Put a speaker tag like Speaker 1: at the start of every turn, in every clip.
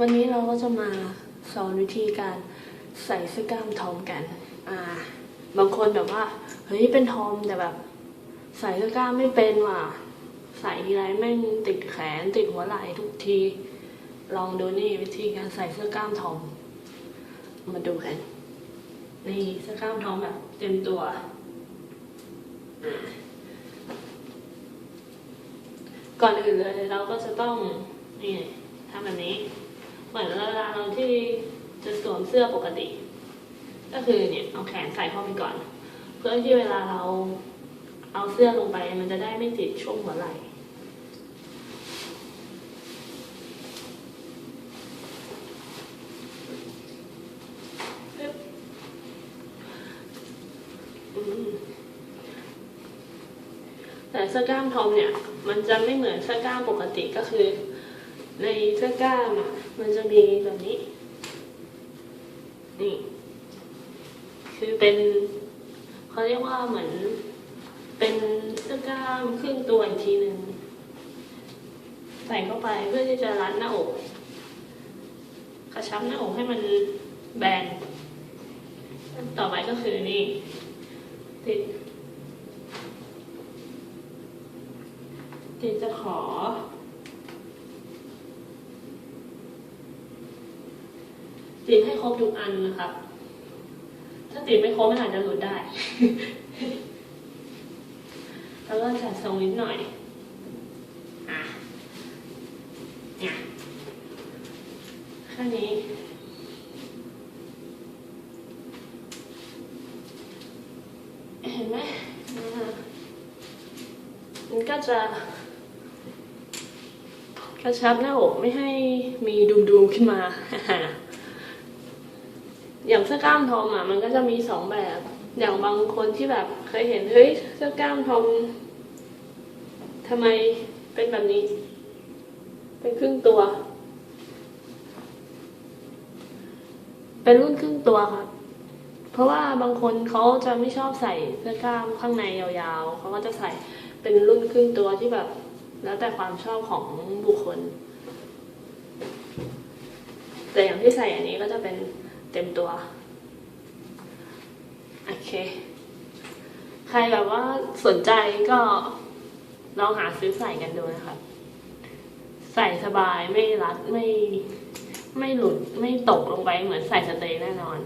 Speaker 1: วันนี้เราก็จะมาสอนวิธีการใส่เสื้อกล้ามทอมกัน อ่า บางคนแบบว่า เฮ้ย เป็นทอมแต่แบบ ใส่เสื้อกล้ามไม่เป็นว่ะ ใส่ทีไรแม่งติดแขนติดหัวไหล่ทุกที ลองดูนี่วิธีการใส่เสื้อกล้ามทอม มาดูกัน นี่เสื้อกล้ามทอมแบบเต็มตัว ก่อนอื่นเลยเราก็จะต้องนี่ทำแบบนี้ เหมือนเวลาเราที่จะสวมเสื้อปกติ ก็คือเนี่ยเอาแขนใส่เข้าไปก่อน เพื่อที่เวลาเราเอาเสื้อลงไปมันจะได้ไม่ติดช่วงหัวไหล่แต่เสื้อกล้ามทอมเนี่ย มันจะไม่เหมือนเสื้อกล้ามปกติก็คือ ในเสื้อกล้ามอะมันจะมีแบบนี้ นี่ คือเป็นเขาเรียกว่าเหมือน เป็นเสื้อกล้ามครึ่งตัวอีกทีหนึ่งใส่เข้าไปเพื่อที่จะรัดหน้าอกกระชับหน้าอกให้มันแบน ต่อไปก็คือนี่ติดติดจะขอ ติดให้ครบทุกอันนะครับ ถ้าติดไม่ครบมันอาจจะหลุดได้ แล้วก็จัดทรงนิดหน่อยอะเนี่ยแค่นี้เห็นไหมอ่ามันก็จะกระชับหน้าอกไม่ให้มีดุมๆขึ้นมา อย่างเสื้อกล้ามทอมอะ มันก็จะมีสองแบบ อย่างบางคนที่แบบเคยเห็นเฮ้ยเสื้อกล้ามทอมทำไมเป็นแบบนี้ เป็นครึ่งตัว เป็นรุ่นครึ่งตัวครับเพราะว่าบางคนเขาจะไม่ชอบใส่เสื้อกล้ามข้างในยาวๆ เขาก็จะใส่เป็นรุ่นครึ่งตัวที่แบบ แล้วแต่ความชอบของบุคคล แต่อย่างที่ใส่อันนี้ก็จะเป็น เต็มตัว โอเค ใครแบบว่าสนใจก็ลองหาซื้อใส่กันดูนะครับ ใส่สบายไม่รัดไม่ไม่หลุดไม่ตกลงไปเหมือนใส่สเตย์แน่นอน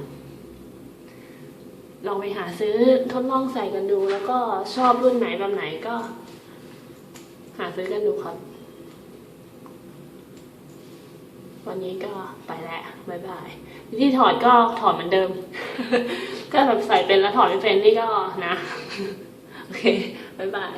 Speaker 1: ลองไปหาซื้อทดลองใส่กันดู แล้วก็ชอบรุ่นไหนแบบไหนก็ หาซื้อกันดูครับ วันนี้ก็ไปแล้วบายบายวิธีถอดก็ถอดเหมือนเดิม ก็แบบใส่เป็นแล้วถอดไม่เป็นนี่ก็นะ โอเคบายบาย